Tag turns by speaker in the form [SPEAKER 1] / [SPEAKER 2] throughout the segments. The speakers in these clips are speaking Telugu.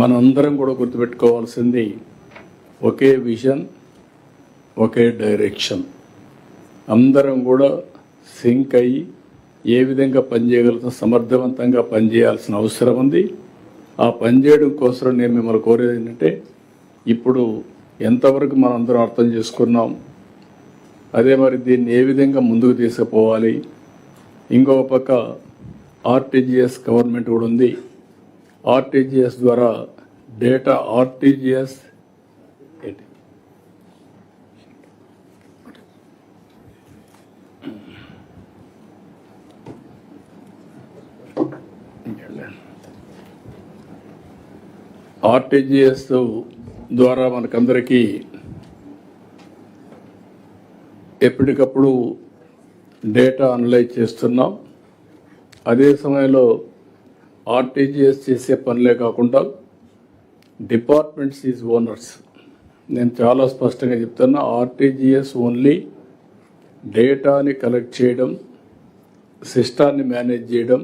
[SPEAKER 1] మనందరం కూడా గుర్తుపెట్టుకోవాల్సింది ఒకే విజన్ ఒకే డైరెక్షన్. అందరం కూడా సింక్ అయ్యి ఏ విధంగా పనిచేయగలుగుతాం సమర్థవంతంగా పనిచేయాల్సిన అవసరం ఉంది. ఆ పనిచేయడం కోసం నేను మిమ్మల్ని కోరేది ఏంటంటే ఇప్పుడు ఎంతవరకు మనం అందరం అర్థం చేసుకున్నాం అదే మరి దీన్ని ఏ విధంగా ముందుకు తీసుకుపోవాలి. ఇంకొక పక్క ఆర్టీజీఎస్ గవర్నమెంట్ కూడా ఉంది. ఆర్టీజీఎస్ ద్వారా డేటా ఆర్టీజీఎస్ ఆర్టీజీఎస్ ద్వారా మనకందరికీ ఎప్పటికప్పుడు డేటా అనలైజ్ చేస్తున్నాం. అదే సమయంలో ఆర్టీజీఎస్ చేసే పనులే కాకుండా డిపార్ట్మెంట్స్ ఈజ్ ఓనర్స్. నేను చాలా స్పష్టంగా చెప్తున్నా ఆర్టీజీఎస్ ఓన్లీ డేటాని కలెక్ట్ చేయడం సిస్టాన్ని మేనేజ్ చేయడం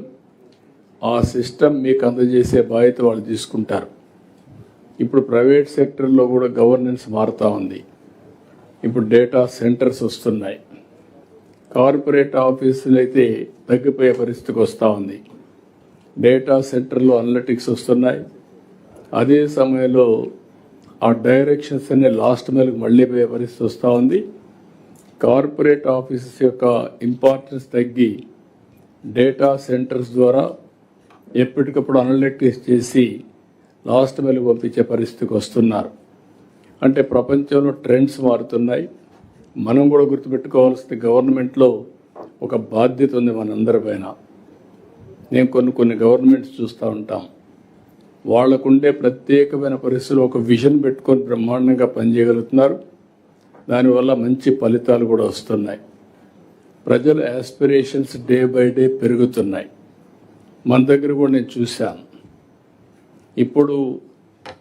[SPEAKER 1] ఆ సిస్టమ్ మీకు అందజేసే బాధ్యత వాళ్ళు తీసుకుంటారు. ఇప్పుడు ప్రైవేట్ సెక్టర్లో కూడా గవర్నెన్స్ మారుతూ ఉంది. ఇప్పుడు డేటా సెంటర్స్ వస్తున్నాయి. కార్పొరేట్ ఆఫీసులు అయితే తగ్గిపోయే పరిస్థితికి వస్తూ ఉంది. డేటా సెంటర్లో అనలిటిక్స్ వస్తున్నాయి. అదే సమయంలో ఆ డైరెక్షన్స్ అనే లాస్ట్ మైల్కి మళ్ళీ పోయే పరిస్థితి వస్తూ ఉంది. కార్పొరేట్ ఆఫీసెస్ యొక్క ఇంపార్టెన్స్ తగ్గి డేటా సెంటర్స్ ద్వారా ఎప్పటికప్పుడు అనలిటిక్స్ చేసి లాస్ట్ మైల్కి పంపించే పరిస్థితికి వస్తున్నారు. అంటే ప్రపంచంలో ట్రెండ్స్ మారుతున్నాయి. మనం కూడా గుర్తుపెట్టుకోవాల్సింది గవర్నమెంట్లో ఒక బాధ్యత ఉంది మనందరిపైన నేను కొన్ని కొన్ని గవర్నమెంట్స్ చూస్తూ ఉంటాం. వాళ్ళకుండే ప్రత్యేకమైన పరిస్థితులు ఒక విజన్ పెట్టుకొని బ్రహ్మాండంగా పనిచేయగలుగుతున్నారు. దానివల్ల మంచి ఫలితాలు కూడా వస్తున్నాయి. ప్రజల యాస్పిరేషన్స్ డే బై డే పెరుగుతున్నాయి. మన దగ్గర కూడా నేను చూశాను ఇప్పుడు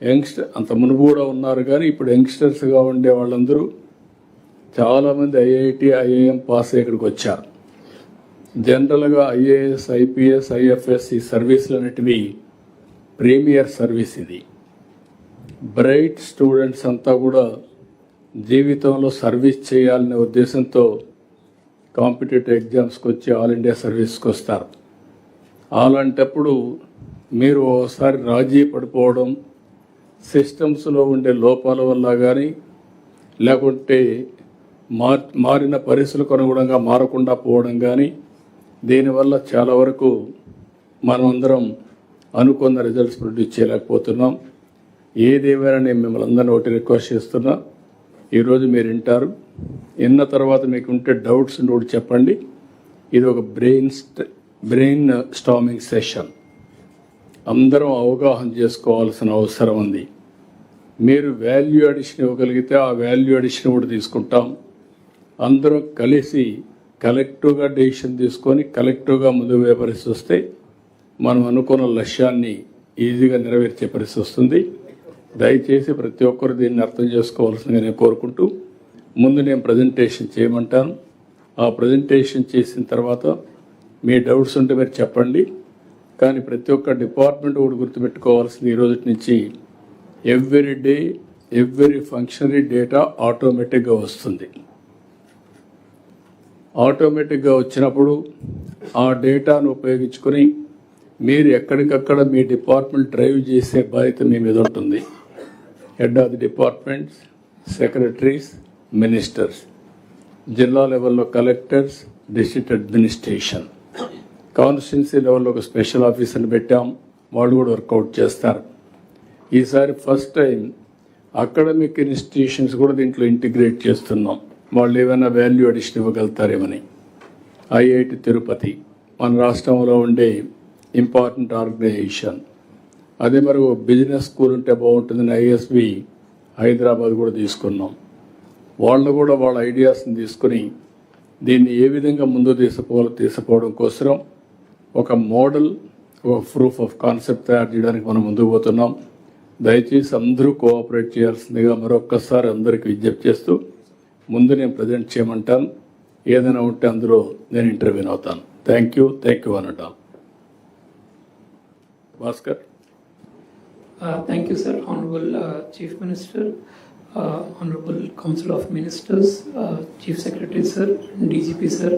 [SPEAKER 1] యంగ్స్టర్ అంత మునుపు కూడా ఉన్నారు కానీ ఇప్పుడు యంగ్స్టర్స్గా ఉండే వాళ్ళందరూ చాలామంది ఐఐటి ఐఐఎం పాస్ ఇక్కడికి వచ్చారు. జనరల్గా ఐఏఎస్ ఐపీఎస్ ఐఎఫ్ఎస్ ఈ సర్వీసులు అనేటివి ప్రీమియర్ సర్వీస్ ఇది. బ్రైట్ స్టూడెంట్స్ అంతా కూడా జీవితంలో సర్వీస్ చేయాలనే ఉద్దేశంతో కాంపిటేటివ్ ఎగ్జామ్స్కి వచ్చి ఆల్ ఇండియా సర్వీస్కి వస్తారు అలాంటప్పుడు మీరు ఒకసారి రాజీ పడిపోవడం సిస్టమ్స్లో ఉండే లోపాల వల్ల కానీ లేకుంటే మార్ మారిన పరిస్థితులకు అనుగుణంగా మారకుండా పోవడం కానీ దీనివల్ల చాలా వరకు మనమందరం అనుకున్న రిజల్ట్స్ ప్రొడ్యూస్ చేయలేకపోతున్నాం. ఏదేమైనా నేను మిమ్మల్ని అందరినీ ఒకటి రిక్వెస్ట్ చేస్తున్నా. ఈరోజు మీరు వింటారు. విన్న తర్వాత మీకు ఉంటే డౌట్స్ ఉంటే ఒకటి చెప్పండి. ఇది ఒక బ్రెయిన్ బ్రెయిన్ స్టామింగ్ సెషన్ అందరం అవగాహన చేసుకోవాల్సిన అవసరం ఉంది. మీరు వాల్యూ అడిషన్ ఇవ్వగలిగితే ఆ వాల్యూ అడిషన్ కూడా తీసుకుంటాం. అందరం కలిసి కలెక్టివ్గా డెసిషన్ తీసుకొని కలెక్టివ్గా ముందుకు పోయే పరిస్థితి వస్తే మనం అనుకున్న లక్ష్యాన్ని ఈజీగా నెరవేర్చే పరిస్థితి వస్తుంది. దయచేసి ప్రతి ఒక్కరు దీన్ని అర్థం చేసుకోవాల్సిందిగా నేను కోరుకుంటూ ముందు నేను ప్రజెంటేషన్ చేయమంటాను. ఆ ప్రజెంటేషన్ చేసిన తర్వాత మీ డౌట్స్ ఉంటే మీరు చెప్పండి. కానీ ప్రతి ఒక్క డిపార్ట్మెంట్ కూడా గుర్తుపెట్టుకోవాల్సింది ఈ రోజు నుంచి every day every functionary data ఆటోమేటిక్గా వస్తుంది. ఆటోమేటిక్గా వచ్చినప్పుడు ఆ డేటాను ఉపయోగించుకొని మీరు ఎక్కడికక్కడ మీ డిపార్ట్మెంట్ డ్రైవ్ చేసే బాధ్యత మీ మీద ఉంటుంది. Head of the departments secretaries ministers జిల్లా లెవెల్లో కలెక్టర్స్ డిస్ట్రిక్ట్ అడ్మినిస్ట్రేషన్. కాన్స్టిట్యున్సీ లెవెల్లో ఒక స్పెషల్ ఆఫీసర్ని పెట్టాం. వాళ్ళు కూడా వర్కౌట్ చేస్తారు. ఈసారి ఫస్ట్ టైం అకాడమిక్ ఇన్స్టిట్యూషన్స్ కూడా దీంట్లో ఇంటిగ్రేట్ చేస్తున్నాం. వాళ్ళు ఏమైనా వాల్యూ అడిషన్ ఇవ్వగలుగుతారేమని. ఐఐటి తిరుపతి మన రాష్ట్రంలో ఉండే ఇంపార్టెంట్ ఆర్గనైజేషన్ అదే మరి ఓ బిజినెస్ స్కూల్ ఉంటే బాగుంటుందని ఐఎస్బి హైదరాబాద్ కూడా తీసుకున్నాం. వాళ్ళు కూడా వాళ్ళ ఐడియాస్ని తీసుకుని దీన్ని ఏ విధంగా ముందు తీసుకుపోవాలో తీసుకుపోవడం కోసం ఒక మోడల్ ఒక ప్రూఫ్ ఆఫ్ కాన్సెప్ట్ తయారు చేయడానికి మనం ముందుకు పోతున్నాం. దయచేసి అందరూ కోఆపరేట్ చేయాల్సిందిగా మరొక్కసారి అందరికీ విజ్ఞప్తి చేస్తూ ముందు నేను ప్రజెంట్ చేయమంటాను. ఏదైనా ఉంటే అందులో నేను ఇంటర్వ్యూ అవుతాను. Thank you thank you అనటా Bhaskar.
[SPEAKER 2] Thank you sir honourable chief minister honourable council of ministers chief secretary sir DGP sir